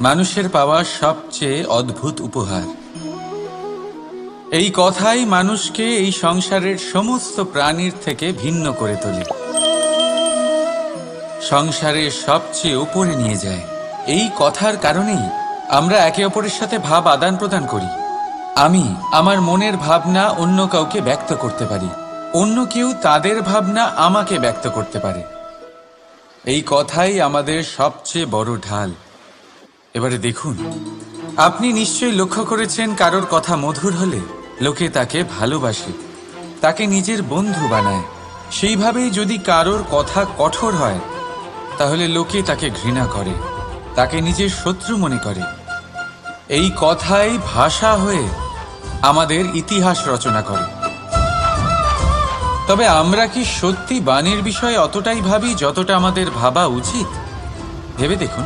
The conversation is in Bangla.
মানুষের পাওয়া সবচেয়ে অদ্ভুত উপহার। এই কথাই মানুষকে এই সংসারের সমস্ত প্রাণীর থেকে ভিন্ন করে তোলে। সংসারের সবচেয়ে উপরে নিয়ে যায়। এই কথার কারণেই আমরা একে অপরের সাথে ভাব আদান প্রদান করি। আমি আমার মনের ভাবনা অন্য কাউকে ব্যক্ত করতে পারি। অন্য কেউ তাদের ভাবনা আমাকে ব্যক্ত করতে পারে। এই কথাই আমাদের সবচেয়ে বড় ঢাল। এবারে দেখুন। আপনি নিশ্চয়ই লক্ষ্য করেছেন কারোর কথা মধুর হলে লোকে তাকে ভালোবাসে, তাকে নিজের বন্ধু বানায়। সেইভাবেই যদি কারোর কথা কঠোর হয়, তাহলে লোকে তাকে ঘৃণা করে, তাকে নিজের শত্রু মনে করে। এই কথাই ভাষা হয়ে আমাদের ইতিহাস রচনা করে। তবে আমরা কি সত্যি বাণীর বিষয়ে অতটাই ভাবি, যতটা আমাদের ভাবা উচিত? ভেবে দেখুন।